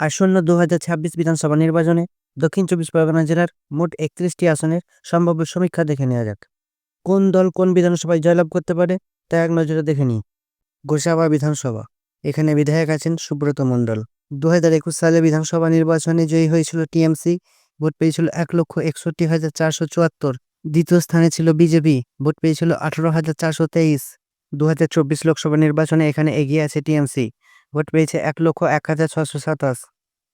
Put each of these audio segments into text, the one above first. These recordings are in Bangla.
আসন্ন দু হাজার ছাব্বিশ বিধানসভা নির্বাচনে দক্ষিণ চব্বিশ পরগনা জেলার মোট একত্রিশটি আসনের সম্ভাব্য সমীক্ষা দেখে নেওয়া যাক। কোন দল কোন বিধানসভায় জয়লাভ করতে পারে তা এক নজরে দেখে নিই। গোসাবা বিধানসভা। এখানে বিধায়ক আছেন সুব্রত মণ্ডল। দু হাজার একুশ সালে বিধানসভা নির্বাচনে জয়ী হয়েছিল টিএমসি, ভোট পেয়েছিল এক লক্ষ একষট্টি হাজার চারশো চুয়াত্তর। দ্বিতীয় স্থানে ছিল বিজেপি, ভোট পেয়েছিল আঠারো হাজার চারশো তেইশ। দু হাজার চব্বিশ লোকসভা নির্বাচনে এখানে এগিয়ে আছে টিএমসি। ভোট পেয়েছে এক লক্ষ এক হাজার ছশো সাতাশ।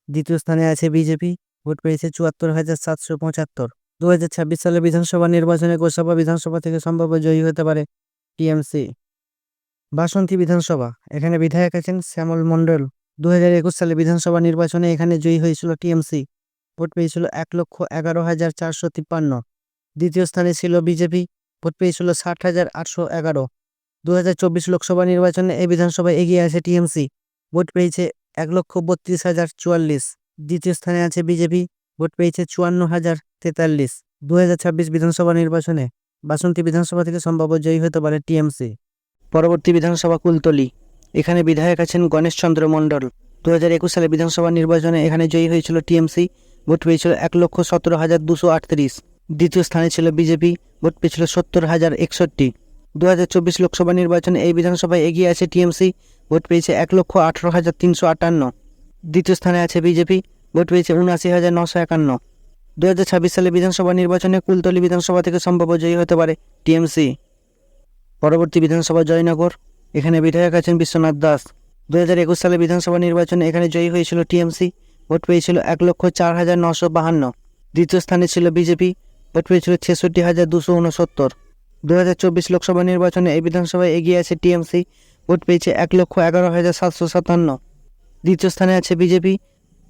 দ্বিতীয় স্থানে আছে বিজেপি, ভোট পেয়েছে চুয়াত্তর হাজার সাতশো পঁচাত্তর। দু হাজার ছাব্বিশ সালে বিধানসভা নির্বাচনে গোসাবা বিধানসভা থেকে সম্ভাব্য জয়ী হতে পারে টিএমসি। বাসন্তী বিধানসভা, এখানে বিধায়ক আছেন শ্যামল মণ্ডল। দু হাজার একুশ সালে বিধানসভা নির্বাচনে এখানে জয়ী হয়েছিল টিএমসি। ভোট পেয়েছিল এক লক্ষ এগারো হাজার চারশো তিপ্পান্ন। দ্বিতীয় স্থানে ছিল বিজেপি, ভোট পেয়েছিল ষাট হাজার আটশো এগারো। দু হাজার চব্বিশ লোকসভা নির্বাচনে এই বিধানসভায় এগিয়ে আছে টিএমসি। ভোট পেয়েছে এক লক্ষ বত্রিশ হাজার চুয়াল্লিশ। দ্বিতীয় স্থানে আছে বিজেপি, ভোট পেয়েছে চুয়ান্ন হাজার তেতাল্লিশ। দু বিধানসভা নির্বাচনে বাসন্তী বিধানসভা থেকে সম্ভাব্য জয়ী হতে পারে টিএমসি। পরবর্তী বিধানসভা কুলতলি। এখানে বিধায়ক আছেন গণেশ চন্দ্র মণ্ডল। দু হাজার একুশ সালে বিধানসভা নির্বাচনে এখানে জয়ী হয়েছিল টিএমসি, ভোট পেয়েছিল এক লক্ষ সতেরো হাজার দুশো আটত্রিশ। দ্বিতীয় স্থানে ছিল বিজেপি, ভোট পেয়েছিল সত্তর হাজার একষট্টি। দু হাজার চব্বিশ লোকসভা নির্বাচনে এই বিধানসভায় এগিয়ে আছে টিএমসি। ভোট পেয়েছে এক লক্ষ আঠারো হাজার তিনশো আটান্ন। দ্বিতীয় স্থানে আছে বিজেপি। ভোট পেয়েছে উনআশি হাজার নশো একান্ন। দু সালে বিধানসভা নির্বাচনে কুলতলি বিধানসভা থেকে সম্ভাব্য জয়ী হতে পারে টিএমসি। পরবর্তী বিধানসভা জয়নগর। এখানে বিধায়ক আছেন বিশ্বনাথ দাস। দু একুশ সালে বিধানসভা নির্বাচনে এখানে জয়ী হয়েছিল টিএমসি। ভোট পেয়েছিল এক লক্ষ চার হাজার নশো বাহান্ন। দ্বিতীয় স্থানে ছিল বিজেপি। ভোট পেয়েছিল ছেষট্টি হাজার দুশো উনসত্তর। দু হাজার চব্বিশ লোকসভা নির্বাচনে এই বিধানসভায় এগিয়ে আছে টিএমসি। ভোট পেয়েছে এক লক্ষ এগারো হাজার সাতশো সাতান্ন। দ্বিতীয় স্থানে আছে বিজেপি।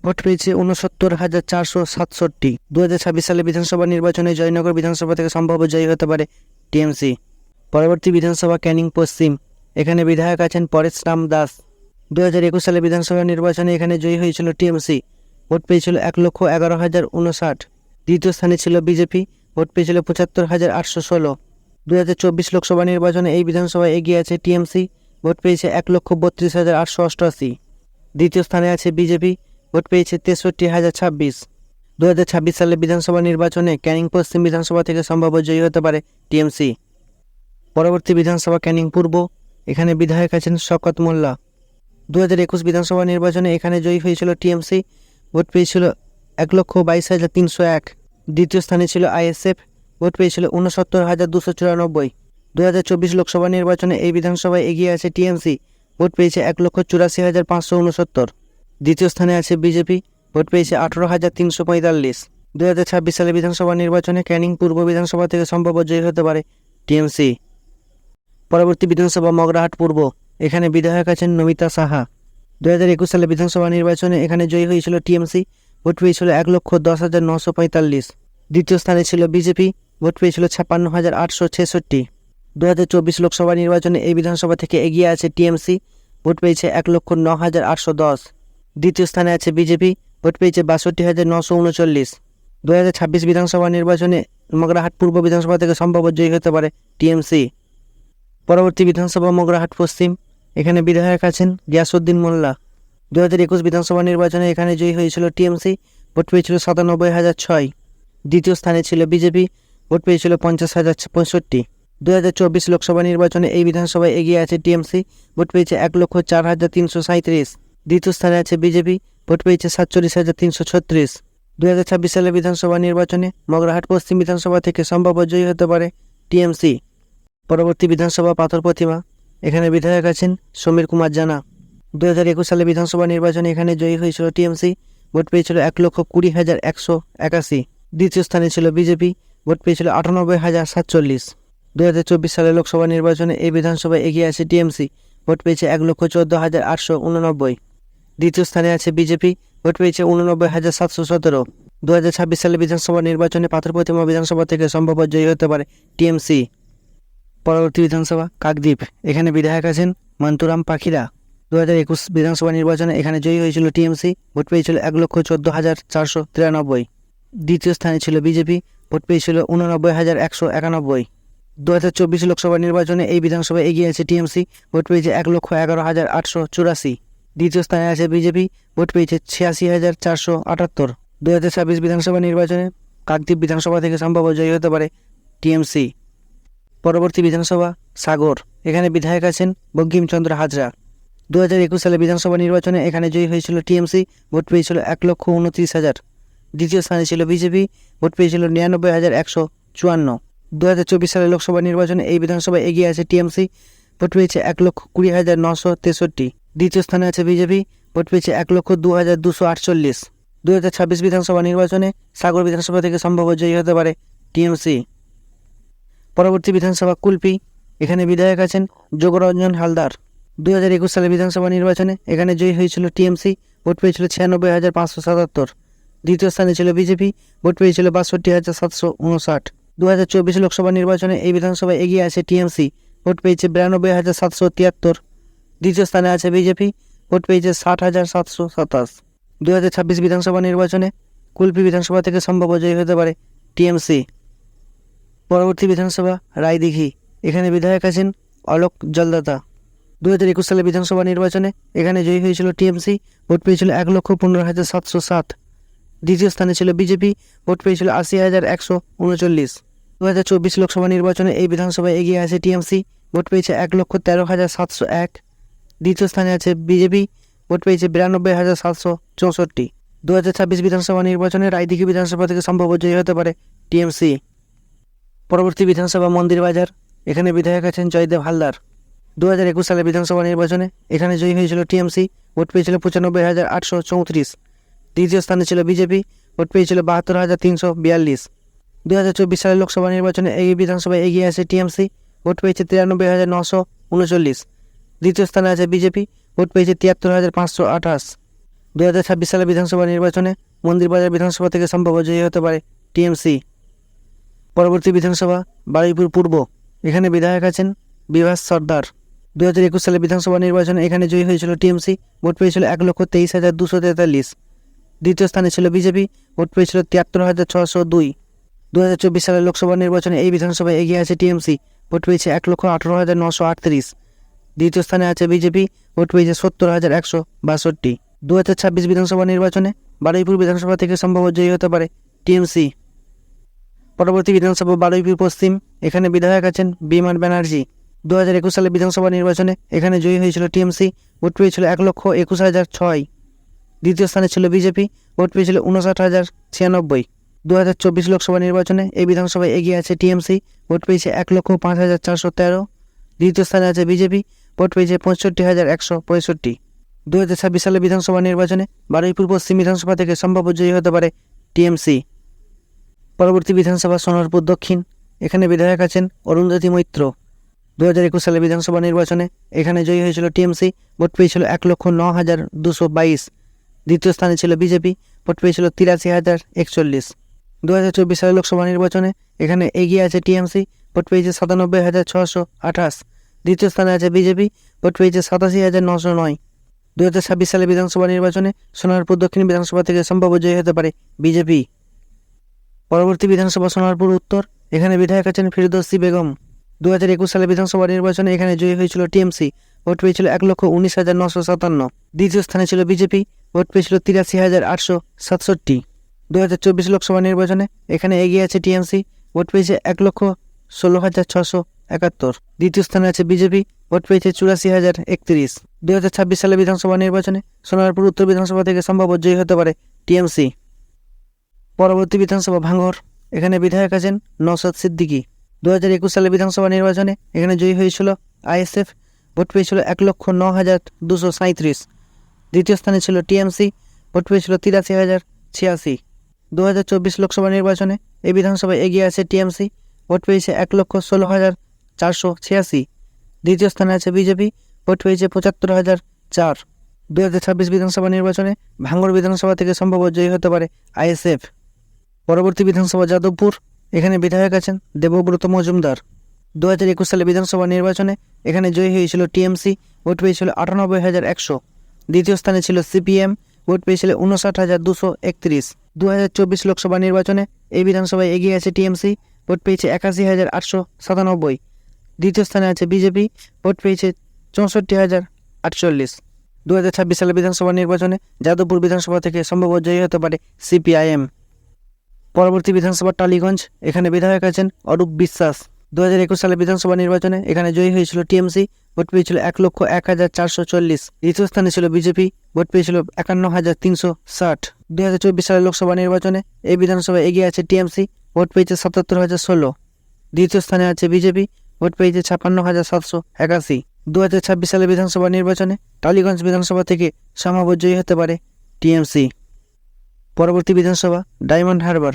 ভোট পেয়েছে উনসত্তর হাজার চারশো সাতষট্টি। দু সালে বিধানসভা নির্বাচনে জয়নগর বিধানসভা থেকে সম্ভাব্য জয়ী হতে পারে টিএমসি। পরবর্তী বিধানসভা ক্যানিং পশ্চিম। এখানে বিধায়ক আছেন পরেশ রাম দাস। দু হাজার একুশ সালে বিধানসভা নির্বাচনে এখানে জয়ী হয়েছিল টিএমসি। ভোট পেয়েছিল এক লক্ষ এগারো হাজার উনষাট দ্বিতীয় স্থানে ছিল বিজেপি। ভোট পেয়েছিল পঁচাত্তর হাজার আটশো ষোলো। দু হাজার চব্বিশ লোকসভা নির্বাচনে এই বিধানসভায় এগিয়ে আছে টিএমসি। ভোট পেয়েছে এক লক্ষ বত্রিশ হাজার আটশো অষ্টআশি। দ্বিতীয় স্থানে আছে বিজেপি। ভোট পেয়েছে তেষট্টি হাজার ছাব্বিশ। দু সালে বিধানসভা নির্বাচনে ক্যানিং পশ্চিম বিধানসভা থেকে সম্ভাব্য জয়ী হতে পারে টিএমসি। পরবর্তী বিধানসভা ক্যানিং পূর্ব। এখানে বিধায়ক আছেন শকত মোল্লা। দু একুশ বিধানসভা নির্বাচনে এখানে জয়ী হয়েছিল টিএমসি। ভোট পেয়েছিল এক লক্ষ বাইশ হাজার তিনশো এক। দ্বিতীয় স্থানে ছিল আইএসএফ। ভোট পেয়েছিল উনসত্তর হাজার দুশো চুরানব্বই। দু হাজার চব্বিশ লোকসভা নির্বাচনে এই বিধানসভায় এগিয়ে আছে টিএমসি। ভোট পেয়েছে এক লক্ষ চুরাশি হাজার পাঁচশো উনসত্তর দ্বিতীয় স্থানে আছে বিজেপি। ভোট পেয়েছে আঠারো হাজার তিনশো পঁয়তাল্লিশ। দু হাজার ছাব্বিশ সালে বিধানসভা নির্বাচনে ক্যানিং পূর্ব বিধানসভা থেকে সম্ভাব্য জয়ী হতে পারে টিএমসি। পরবর্তী বিধানসভা মগরাহাট পূর্ব। এখানে বিধায়ক আছেন নমিতা সাহা। দু হাজার একুশ সালে বিধানসভা নির্বাচনে এখানে জয়ী হয়েছিল টিএমসি। ভোট পেয়েছিল এক লক্ষ দশ হাজার নশো পঁয়তাল্লিশ। দ্বিতীয় স্থানে ছিল বিজেপি। ভোট পেয়েছিল ছাপ্পান্ন হাজার আটশো ছেষট্টি। দু হাজার চব্বিশ লোকসভা নির্বাচনে এই বিধানসভা থেকে এগিয়ে আছে টিএমসি, ভোট পেয়েছে এক লক্ষ ন হাজার আটশো দশ। দ্বিতীয় স্থানে আছে বিজেপি, ভোট পেয়েছে বাষট্টি হাজার নশো উনচল্লিশ। দু হাজার ছাব্বিশ বিধানসভা নির্বাচনে মগরাহাট পূর্ব বিধানসভা থেকে সম্ভাব্য জয়ী হতে পারে টিএমসি। পরবর্তী বিধানসভা মগরাহাট পশ্চিম, এখানে বিধায়ক আছেন গিয়াসুদ্দিন মোল্লা। দু হাজার একুশ বিধানসভা নির্বাচনে এখানে জয়ী হয়েছিল টিএমসি, ভোট পেয়েছিল সাতানব্বই হাজার ছয়। দ্বিতীয় স্থানে ছিল বিজেপি ভোট পেয়েছিল পঞ্চাশ হাজার পঁয়ষট্টি। দু হাজার চব্বিশ লোকসভা নির্বাচনে এই বিধানসভায় এগিয়ে আছে টিএমসি। ভোট পেয়েছে এক লক্ষ চার হাজার তিনশো সাঁত্রিশ দ্বিতীয় স্থানে আছে বিজেপি। ভোট পেয়েছে সাতচল্লিশ হাজার তিনশো ছত্রিশ। দু হাজার ছাব্বিশ সালের বিধানসভা নির্বাচনে মগরাহাট পশ্চিম বিধানসভা থেকে সম্ভাব্য জয়ী হতে পারে টিএমসি। পরবর্তী বিধানসভা পাথর প্রতিমা। এখানে বিধায়ক আছেন সমীর কুমার জানা। দু হাজার একুশ সালে বিধানসভা নির্বাচনে এখানে জয়ী হয়েছিল টিএমসি। ভোট পেয়েছিল এক লক্ষ কুড়ি হাজার একশো একাশি। দ্বিতীয় স্থানে ছিল বিজেপি। ভোট পেয়েছিল আটানব্বই হাজার সাতচল্লিশ। দু হাজার চব্বিশ সালে লোকসভা নির্বাচনে এই বিধানসভায় এগিয়ে আছে টিএমসি, ভোট পেয়েছে এক লক্ষ চোদ্দ হাজার আটশো উননব্বই। দ্বিতীয় স্থানে আছে বিজেপি, ভোট পেয়েছে উননব্বই হাজার সাতশো সতেরো। দু হাজার ছাব্বিশ সালে বিধানসভা নির্বাচনে পাথর প্রতিমা বিধানসভা থেকে সম্ভবত জয়ী হতে পারে টিএমসি। পরবর্তী বিধানসভা, কাকদ্বীপ। এখানে বিধায়ক আছেন মন্তুরাম পাখিরা। দু হাজার একুশ বিধানসভা নির্বাচনে এখানে জয়ী হয়েছিল টিএমসি, ভোট পেয়েছিল এক লক্ষ চোদ্দ হাজার চারশো তিরানব্বই। দ্বিতীয় স্থানে ছিল বিজেপি ভোট পেয়েছিল উননব্বই হাজার একশো একানব্বই। দু হাজার চব্বিশ লোকসভা নির্বাচনে এই বিধানসভায় এগিয়ে আছে টিএমসি, ভোট পেয়েছে এক লক্ষ এগারো হাজার আটশো চুরাশি। দ্বিতীয় স্থানে আছে বিজেপি, ভোট পেয়েছে ছিয়াশি হাজার চারশো আটাত্তর। দু হাজার ছাব্বিশ বিধানসভা নির্বাচনে কাকদ্বীপ বিধানসভা থেকে সম্ভব জয়ী হতে পারে টিএমসি। পরবর্তী বিধানসভা সাগর, এখানে বিধায়ক আছেন বঙ্কিমচন্দ্র হাজরা। দু হাজার একুশ সালে বিধানসভা নির্বাচনে এখানে জয়ী হয়েছিল টিএমসি, ভোট পেয়েছিল এক লক্ষ উনত্রিশ হাজার। দ্বিতীয় স্থানে ছিল বিজেপি, ভোট পেয়েছিল নিরানব্বই হাজার একশো চুয়ান্ন। দু হাজার চব্বিশ সালে লোকসভা নির্বাচনে এই বিধানসভায় এগিয়ে আছে টিএমসি, ভোট পেয়েছে এক লক্ষ কুড়ি হাজার নশো তেষট্টি। দ্বিতীয় স্থানে আছে বিজেপি, ভোট পেয়েছে এক লক্ষ দু হাজার দুশো আটচল্লিশ। দু হাজার ছাব্বিশ বিধানসভা নির্বাচনে সাগর বিধানসভা থেকে সম্ভব জয়ী হতে পারে টিএমসি। পরবর্তী বিধানসভা কুলপি, এখানে বিধায়ক আছেন যোগরঞ্জন হালদার। দু হাজার একুশ সালে বিধানসভা নির্বাচনে এখানে জয়ী হয়েছিল টিএমসি, ভোট পেয়েছিল ছিয়ানব্বই হাজার পাঁচশো সাতাত্তর। দ্বিতীয় স্থানে ছিল বিজেপি, ভোট পেয়েছিল বাষট্টি হাজার সাতশো উনষাট। দু হাজার চব্বিশ লোকসভা নির্বাচনে এই বিধানসভায় এগিয়ে আছে টিএমসি, ভোট পেয়েছে বিরানব্বই হাজার সাতশো তিয়াত্তর। দ্বিতীয় স্থানে আছে বিজেপি, ভোট পেয়েছে ষাট হাজার সাতশো সাতাশ। দু হাজার ছাব্বিশ বিধানসভা নির্বাচনে কুলপি বিধানসভা থেকে সম্ভব জয়ী হতে পারে টিএমসি। পরবর্তী বিধানসভা রায়দিঘি, এখানে বিধায়ক আছেন অলোক জলদাতা। দু হাজার একুশ সালে বিধানসভা নির্বাচনে এখানে জয়ী হয়েছিল টিএমসি, ভোট পেয়েছিল এক লক্ষ পনেরো হাজার সাতশো সাত দ্বিতীয় স্থানে ছিল বিজেপি, ভোট পেয়েছিল আশি হাজার একশো উনচল্লিশ। দু হাজার চব্বিশ লোকসভা নির্বাচনে এই বিধানসভায় এগিয়ে আছে টিএমসি, ভোট পেয়েছে এক লক্ষ তেরো হাজার সাতশো এক। দ্বিতীয় স্থানে আছে বিজেপি, ভোট পেয়েছে বিরানব্বই হাজার সাতশো চৌষট্টি। দু হাজার ছাব্বিশ বিধানসভা নির্বাচনে রায়দিঘি বিধানসভা থেকে সম্ভব জয়ী হতে পারে টিএমসি। পরবর্তী বিধানসভা মন্দির বাজার, এখানে বিধায়ক আছেন জয়দেব হালদার। দু হাজার একুশ সালে বিধানসভা নির্বাচনে এখানে জয়ী হয়েছিল টিএমসি, ভোট পেয়েছিল পঁচানব্বই হাজার আটশো চৌত্রিশ। দ্বিতীয় স্থানে ছিল বিজেপি, ভোট পেয়েছিল বাহাত্তর হাজার তিনশো বিয়াল্লিশ। দু হাজার চব্বিশ সালের লোকসভা নির্বাচনে এই বিধানসভায় এগিয়ে আছে টিএমসি, ভোট পেয়েছে তিরানব্বই হাজার নশো উনচল্লিশ। দ্বিতীয় স্থানে আছে বিজেপি, ভোট পেয়েছে তিয়াত্তর হাজার পাঁচশো আঠাশ। দু হাজার ছাব্বিশ সালের বিধানসভা নির্বাচনে মন্দিরবাজার বিধানসভা থেকে সম্ভব জয়ী হতে পারে টিএমসি। পরবর্তী বিধানসভা বারুইপুর পূর্ব, এখানে বিধায়ক আছেন বিভাস সর্দার। দু হাজার একুশ সালে বিধানসভা নির্বাচনে এখানে জয়ী হয়েছিল টিএমসি, ভোট পেয়েছিল এক লক্ষ তেইশ হাজার দুশো তেতাল্লিশ। দ্বিতীয় স্থানে ছিল বিজেপি, ভোট পেয়েছিল তিয়াত্তর হাজার ছশো দুই। দু হাজার চব্বিশ সালের লোকসভা নির্বাচনে এই বিধানসভায় এগিয়ে আছে টিএমসি, ভোট পেয়েছে এক লক্ষ আঠারো হাজার নশো আটত্রিশ। দ্বিতীয় স্থানে আছে বিজেপি, ভোট পেয়েছে সত্তর হাজার একশো বাষট্টি। দু হাজার ছাব্বিশ বিধানসভা নির্বাচনে বারুইপুর বিধানসভা থেকে সম্ভব জয়ী হতে পারে টিএমসি। পরবর্তী বিধানসভা বারুইপুর পশ্চিম, এখানে বিধায়ক আছেন বিমান ব্যানার্জি। দু হাজার একুশ সালে বিধানসভা নির্বাচনে এখানে জয়ী হয়েছিল টিএমসি, ভোট পেয়েছিল এক লক্ষ একুশ হাজার ছয়। দ্বিতীয় স্থানে ছিল বিজেপি, ভোট পেয়েছিল উনষাট হাজার ছিয়ানব্বই। দু হাজার চব্বিশ লোকসভা নির্বাচনে এই বিধানসভায় এগিয়ে আছে টিএমসি, ভোট পেয়েছে এক লক্ষ পাঁচ হাজার চারশো তেরো। দ্বিতীয় স্থানে আছে বিজেপি, ভোট পেয়েছে পঁয়ষট্টি হাজার একশো পঁয়ষট্টি। দু হাজার ছাব্বিশ সালে বিধানসভা নির্বাচনে বারুইপুর পশ্চিম বিধানসভা থেকে সম্ভাব্য জয়ী হতে পারে টিএমসি। পরবর্তী বিধানসভা সোনারপুর দক্ষিণ, এখানে বিধায়ক আছেন অরুন্ধতী মৈত্র। দু হাজার একুশ সালে বিধানসভা নির্বাচনে এখানে জয়ী হয়েছিল টিএমসি, ভোট পেয়েছিল এক লক্ষ ন হাজার দুশো বাইশ। দ্বিতীয় স্থানে ছিল বিজেপি, ভোট পেয়েছিল তিরাশি হাজার একচল্লিশ। দু হাজার চব্বিশ সালের লোকসভা নির্বাচনে এখানে এগিয়ে আছে টিএমসি, ভোট পেয়েছে সাতানব্বই হাজার ছশো আঠাশ। দ্বিতীয় স্থানে আছে বিজেপি, ভোট পেয়েছে সাতাশি হাজার নশো নয়। দু হাজার ছাব্বিশ সালে বিধানসভা নির্বাচনে সোনারপুর দক্ষিণ বিধানসভা থেকে সম্ভাব্য জয়ী হতে পারে বিজেপি। পরবর্তী বিধানসভা সোনারপুর উত্তর, এখানে বিধায়ক আছেন ফিরদৌসি বেগম। দু হাজার একুশ সালে বিধানসভা নির্বাচনে এখানে জয়ী হয়েছিল টিএমসি, ভোট পেয়েছিল এক লক্ষ উনিশ হাজার নশো সাতান্ন। দ্বিতীয় স্থানে ছিল বিজেপি ভোট পেয়েছিল তিরাশি হাজার আটশো সাতষট্টি। দু হাজার চব্বিশ লোকসভা নির্বাচনে এখানে এগিয়ে আছে টিএমসি, ভোট পেয়েছে এক লক্ষ ষোলো হাজার ছশো একাত্তর। দ্বিতীয় স্থানে আছে বিজেপি, ভোট পেয়েছে চুরাশি হাজার একত্রিশ। দু হাজার ছাব্বিশ সালে বিধানসভা নির্বাচনে সোনারপুর উত্তর বিধানসভা থেকে সম্ভব জয়ী হতে পারে টিএমসি। পরবর্তী বিধানসভা ভাঙর, এখানে বিধায়ক আছেন নওশাদ সিদ্দিকি। দু হাজার একুশ সালে বিধানসভা নির্বাচনে এখানে জয়ী হয়েছিল আইএসএফ, ভোট পেয়েছিল এক লক্ষ ন হাজার দুশো সাঁত্রিশ দ্বিতীয় স্থানে ছিল টিএমসি, ভোট পেয়েছিল তিরাশি হাজার ছিয়াশি। দু হাজার চব্বিশ লোকসভা নির্বাচনে এই বিধানসভায় এগিয়ে আছে টিএমসি, ভোট পেয়েছে এক লক্ষ ষোলো হাজার চারশো ছিয়াশি। দ্বিতীয় স্থানে আছে বিজেপি, ভোট পেয়েছে পঁচাত্তর হাজার চার। দু হাজার ছাব্বিশ বিধানসভা নির্বাচনে ভাঙড় বিধানসভা থেকে সম্ভব জয়ী হতে পারে আইএসএফ। পরবর্তী বিধানসভা যাদবপুর, এখানে বিধায়ক আছেন দেবব্রত মজুমদার। দু হাজার একুশ সালে বিধানসভা নির্বাচনে এখানে জয়ী হয়েছিল টিএমসি, ভোট পেয়েছিল আটানব্বই হাজার একশো। দ্বিতীয় স্থানে ছিল সিপিএম, ভোট পেয়েছিল উনষাট হাজার দুশো একত্রিশ। দু হাজার চব্বিশ লোকসভা নির্বাচনে এই বিধানসভায় এগিয়ে আছে টিএমসি, ভোট পেয়েছে একাশি হাজার আটশো সাতানব্বই। দ্বিতীয় স্থানে আছে বিজেপি, ভোট পেয়েছে চৌষট্টি হাজার আটচল্লিশ। দু হাজার ছাব্বিশ সালে বিধানসভা নির্বাচনে যাদবপুর বিধানসভা থেকে সম্ভব জয়ী হতে পারে সিপিআইএম। পরবর্তী বিধানসভা টালিগঞ্জ, এখানে বিধায়ক আছেন অরূপ বিশ্বাস। দু হাজার একুশ সালে বিধানসভা নির্বাচনে এখানে জয়ী হয়েছিল টিএমসি, ভোট পেয়েছিল এক লক্ষ এক হাজার চারশো চল্লিশ। দ্বিতীয় স্থানে ছিল বিজেপি, ভোট পেয়েছিল একান্ন হাজার তিনশো ষাট। দু হাজার চব্বিশ সালে লোকসভা নির্বাচনে এই বিধানসভায় এগিয়ে আছে টিএমসি, ভোট পেয়েছে সাতাত্তর হাজার ষোলো। দ্বিতীয় স্থানে আছে বিজেপি, ভোট পেয়েছে ছাপ্পান্ন হাজার সাতশো একাশি। দু হাজার ছাব্বিশ সালে বিধানসভা নির্বাচনে টালিগঞ্জ বিধানসভা থেকে সম্ভাব্য জয়ী হতে পারে টিএমসি। পরবর্তী বিধানসভা ডায়মন্ড হারবার।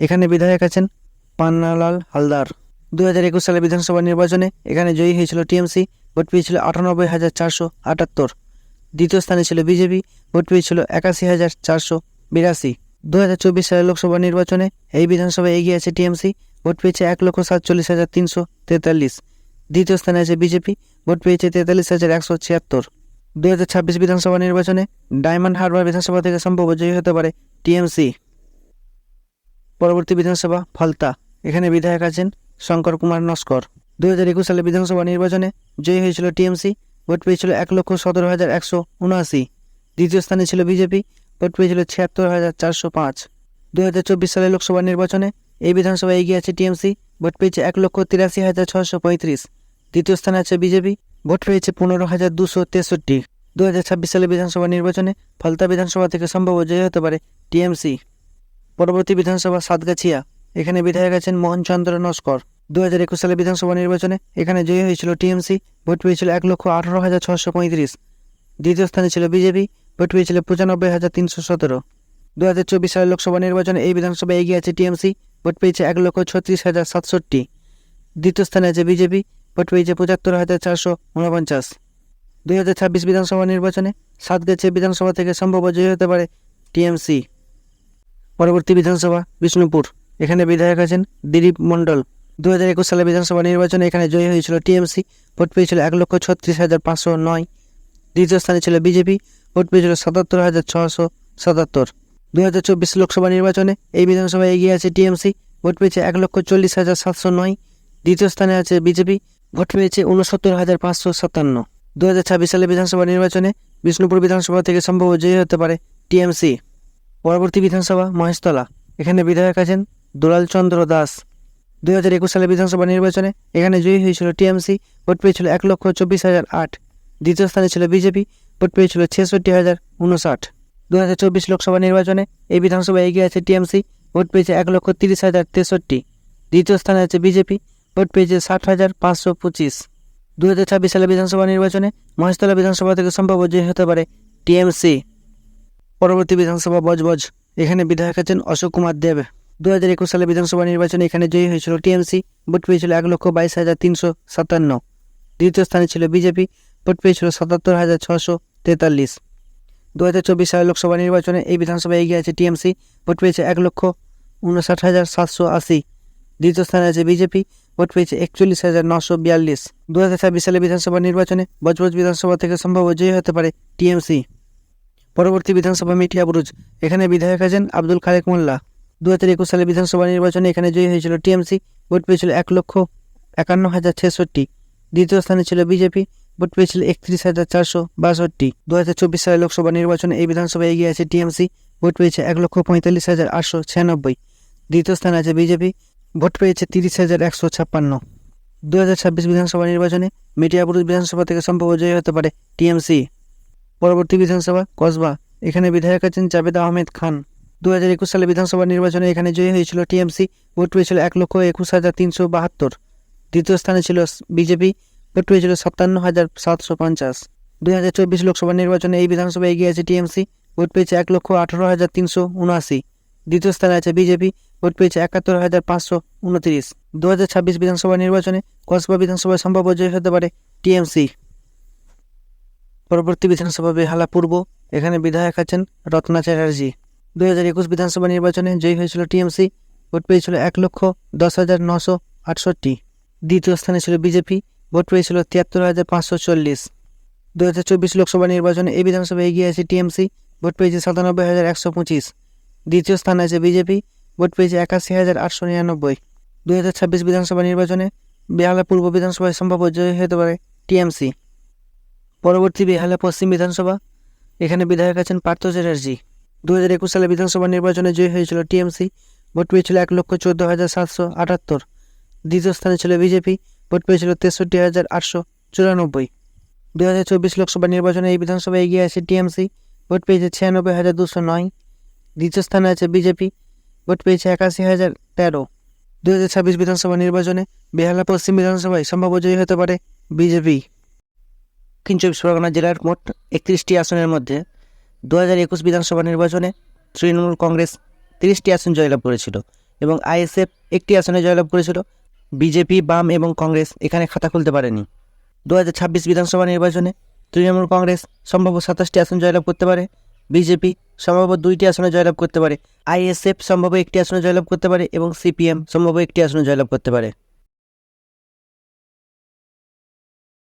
এখানে বিধায়ক আছেন পান্নালাল হালদার। দু হাজার একুশ সালে বিধানসভা নির্বাচনে এখানে জয়ী হয়েছিল টিএমসি, ভোট পেয়েছিল আটানব্বই হাজার চারশো আটাত্তর। দ্বিতীয় স্থানে ছিল বিজেপি, ভোট পেয়েছিল একাশি হাজার চারশো বিরাশি। দু হাজার চব্বিশ সালের লোকসভা নির্বাচনে এই বিধানসভায় এগিয়ে আছে টিএমসি, ভোট পেয়েছে এক লক্ষ সাতচল্লিশ হাজার তিনশো তেতাল্লিশ। দ্বিতীয় স্থানে আছে বিজেপি, ভোট পেয়েছে তেতাল্লিশ হাজার একশো ছিয়াত্তর। দু হাজার ছাব্বিশ বিধানসভা নির্বাচনে ডায়মন্ড হারবার বিধানসভা থেকে সম্ভব জয়ী হতে পারে টিএমসি। পরবর্তী বিধানসভা, ফলতা। এখানে বিধায়ক আছেন শঙ্কর কুমার নস্কর। দু হাজার একুশ সালে বিধানসভা নির্বাচনে জয়ী হয়েছিল টিএমসি, ভোট পেয়েছিল এক লক্ষ সতেরো হাজার একশো উনআশি। দ্বিতীয় স্থানে ছিল বিজেপি, ভোট পেয়েছিল ছিয়াত্তর হাজার চারশো পাঁচ। দু হাজার চব্বিশ সালে লোকসভা নির্বাচনে এই বিধানসভায় এগিয়ে আছে টিএমসি, ভোট পেয়েছে এক লক্ষ তিরাশি হাজার ছশো পঁয়ত্রিশ। দ্বিতীয় স্থানে আছে বিজেপি, ভোট পেয়েছে পনেরো হাজার দুশো তেষট্টি। দু হাজার ছাব্বিশ সালে বিধানসভা নির্বাচনে ফলতা বিধানসভা থেকে সম্ভব জয়ী হতে পারে টিএমসি। পরবর্তী বিধানসভা সাতগাছিয়া। এখানে বিধায়ক আছেন মোহনচন্দ্র নস্কর। দু হাজার একুশ সালে বিধানসভা নির্বাচনে এখানে জয়ী হয়েছিল টিএমসি, ভোট পেয়েছিল এক লক্ষ আঠারো হাজার ছশো পঁয়ত্রিশ। দ্বিতীয় স্থানে ছিল বিজেপি, ভোট পেয়েছিল পঁচানব্বই হাজার তিনশো সতেরো। দু হাজার চব্বিশ সালের লোকসভা নির্বাচনে এই বিধানসভায় এগিয়ে আছে টিএমসি, ভোট পেয়েছে এক লক্ষ ছত্রিশ হাজার সাতষট্টি। দ্বিতীয় স্থানে আছে বিজেপি, ভোট পেয়েছে পঁচাত্তর হাজার চারশো উনপঞ্চাশ। দুই হাজার ছাব্বিশ বিধানসভা নির্বাচনে সাতগাছে বিধানসভা থেকে সম্ভব জয়ী হতে পারে টিএমসি। পরবর্তী বিধানসভা, বিষ্ণুপুর। এখানে বিধায়ক আছেন দিলীপ মণ্ডল। দু হাজার একুশ সালে বিধানসভা নির্বাচনে এখানে জয়ী হয়েছিল টিএমসি, ভোট পেয়েছিল এক লক্ষ ছত্রিশ হাজার পাঁচশো নয়। দ্বিতীয় স্থানে ছিল বিজেপি, ভোট পেয়েছিল সাতাত্তর হাজার ছশো সাতাত্তর। দু হাজার চব্বিশ লোকসভা নির্বাচনে এই বিধানসভায় এগিয়ে আছে টিএমসি, ভোট পেয়েছে এক লক্ষ চল্লিশ হাজার সাতশো নয়। দ্বিতীয় স্থানে আছে বিজেপি, ভোট পেয়েছে উনসত্তর হাজার পাঁচশো সাতান্ন। দু হাজার ছাব্বিশ সালে বিধানসভা নির্বাচনে বিষ্ণুপুর বিধানসভা থেকে সম্ভব জয়ী হতে পারে টিএমসি। পরবর্তী বিধানসভা মহেশতলা। এখানে বিধায়ক আছেন দুলাল চন্দ্র দাস। দুই হাজার একুশ সালে বিধানসভা নির্বাচনে এখানে জয়ী হয়েছিল টিএমসি, ভোট পেয়েছিল এক লক্ষ চব্বিশ হাজার আট। দ্বিতীয় স্থানে ছিল বিজেপি, ভোট পেয়েছিল ছেষট্টি হাজার উনষাট। দু হাজার চব্বিশ লোকসভা নির্বাচনে এই বিধানসভায় এগিয়ে আছে টিএমসি, ভোট পেয়েছে এক লক্ষ তিরিশ হাজার তেষট্টি। দ্বিতীয় স্থানে আছে বিজেপি, ভোট পেয়েছে ষাট হাজার পাঁচশো পঁচিশ। দু হাজার ছাব্বিশ সালে বিধানসভা নির্বাচনে মহেশতলা বিধানসভা থেকে সম্ভব জয়ী হতে পারে টিএমসি। পরবর্তী বিধানসভা বজবজ। এখানে বিধায়ক আছেন অশোক কুমার দেব। দু হাজার একুশ সালে বিধানসভা নির্বাচনে এখানে জয়ী হয়েছিল টিএমসি, ভোট পেয়েছিল এক লক্ষ বাইশ হাজার তিনশো সাতান্ন। দ্বিতীয় স্থানে ছিল বিজেপি, ভোট পেয়েছিল সাতাত্তর হাজার ছশো তেতাল্লিশ। দু হাজার চব্বিশ সালে লোকসভা নির্বাচনে এই বিধানসভায় এগিয়ে আছে টিএমসি, ভোট পেয়েছে এক লক্ষ উনষাট হাজার সাতশো আশি। দ্বিতীয় স্থানে আছে বিজেপি, ভোট পেয়েছে একচল্লিশ হাজার নশো বিয়াল্লিশ। দু হাজার ছাব্বিশ সালে বিধানসভা নির্বাচনে বজবজ বিধানসভা থেকে সম্ভব জয়ী হতে পারে টিএমসি। পরবর্তী বিধানসভা মিঠিয়া বুরুজ, এখানে বিধায়ক আছেন আব্দুল খালেক মোল্লা। দু হাজার একুশ সালে বিধানসভা নির্বাচনে এখানে জয়ী হয়েছিল টিএমসি, ভোট পেয়েছিল এক লক্ষ একান্ন হাজার ছেষট্টি। দ্বিতীয় স্থানে ছিল বিজেপি, ভোট পেয়েছিল একত্রিশ হাজার চারশো বাষট্টি। দু হাজার চব্বিশ সালে লোকসভা নির্বাচনে এই বিধানসভায় এগিয়ে আছে টিএমসি, ভোট পেয়েছে এক লক্ষ পঁয়তাল্লিশ হাজার আটশো ছিয়ানব্বই। দ্বিতীয় স্থানে আছে বিজেপি, ভোট পেয়েছে তিরিশ হাজার একশো ছাপ্পান্ন। দু হাজার ছাব্বিশ বিধানসভা নির্বাচনে মিটিয়াপুর বিধানসভা থেকে সম্ভব জয়ী হতে পারে টিএমসি। পরবর্তী বিধানসভা কসবা, এখানে বিধায়ক আছেন জাবেদ আহমেদ খান। দু হাজার একুশ সালে বিধানসভা নির্বাচনে এখানে জয়ী হয়েছিল টিএমসি। ভোট পেয়েছিল এক লক্ষ একুশ হাজার তিনশো বাহাত্তর। দ্বিতীয় স্থানে ছিল বিজেপি। ভোট পেয়েছিল সাতান্ন হাজার সাতশো পঞ্চাশ। দুই হাজার চব্বিশ লোকসভা নির্বাচনে এই বিধানসভায় এগিয়ে আছে টিএমসি। ভোট পেয়েছে এক লক্ষ আঠারো হাজার তিনশো উনআশি। দ্বিতীয় স্থানে আছে বিজেপি। ভোট পেয়েছে একাত্তর হাজার পাঁচশো উনত্রিশ। দু হাজার ছাব্বিশ বিধানসভা নির্বাচনে কসবা বিধানসভায় সম্ভাব্য জয় হতে পারে টিএমসি। পরবর্তী বিধানসভা বেহালা পূর্ব এখানে বিধায়ক আছেন রত্না চ্যাটার্জি। দু হাজার একুশ বিধানসভা নির্বাচনে জয়ী হয়েছিল টিএমসি। ভোট পেয়েছিল এক লক্ষ দশ হাজার নশো আটষট্টি। দ্বিতীয় স্থানে ছিল বিজেপি। ভোট পেয়েছিল তিয়াত্তর হাজার পাঁচশো চল্লিশ। দু হাজার চব্বিশ লোকসভা নির্বাচনে এই বিধানসভায় এগিয়ে আছে টিএমসি। ভোট পেয়েছে সাতানব্বই হাজার একশো পঁচিশ। দ্বিতীয় স্থানে আছে বিজেপি। ভোট পেয়েছে একাশি হাজার আটশো নিরানব্বই। দু হাজার ছাব্বিশ বিধানসভা নির্বাচনে বেহালা পূর্ব বিধানসভায় সম্ভাব্য জয়ী হতে পারে টিএমসি। পরবর্তী বেহালা পশ্চিম বিধানসভা। এখানে বিধায়ক আছেন পার্থ চ্যাটার্জি। দু হাজার একুশ সালে বিধানসভা নির্বাচনে জয়ী হয়েছিল টিএমসি। ভোট পেয়েছিল এক লক্ষ চোদ্দ হাজার সাতশো আটাত্তর। দ্বিতীয় স্থানে ছিল বিজেপি। ভোট পেয়েছিল তেষট্টি হাজার আটশো চুরানব্বই। দু হাজার চব্বিশ লোকসভা নির্বাচনে এই বিধানসভায় এগিয়ে আছে টিএমসি। ভোট পেয়েছে ছিয়ানব্বই হাজার দুশো নয়। দ্বিতীয় স্থানে আছে বিজেপি। ভোট পেয়েছে একাশি হাজার তেরো। দু হাজার ছাব্বিশ বিধানসভা নির্বাচনে বেহালা পশ্চিম বিধানসভায় সম্ভাব্য জয়ী হতে পারে বিজেপি। দক্ষিণ চব্বিশ পরগনা জেলার মোট একত্রিশটি আসনের মধ্যে দু হাজার একুশ বিধানসভা নির্বাচনে তৃণমূল কংগ্রেস তিরিশটি আসন জয়লাভ করেছিল এবং আইএসএফ একটি আসনে জয়লাভ করেছিল। বিজেপি, বাম এবং কংগ্রেস এখানে খাতা খুলতে পারেনি। দু হাজার ছাব্বিশ বিধানসভা নির্বাচনে তৃণমূল কংগ্রেস সম্ভাব্য সাতাশটি আসন জয়লাভ করতে পারে। বিজেপি সম্ভাব্য দুইটি আসনে জয়লাভ করতে পারে। আইএসএফ সম্ভাব্য একটি আসনে জয়লাভ করতে পারে এবং সিপিএম সম্ভাব্য একটি আসনে জয়লাভ করতে পারে।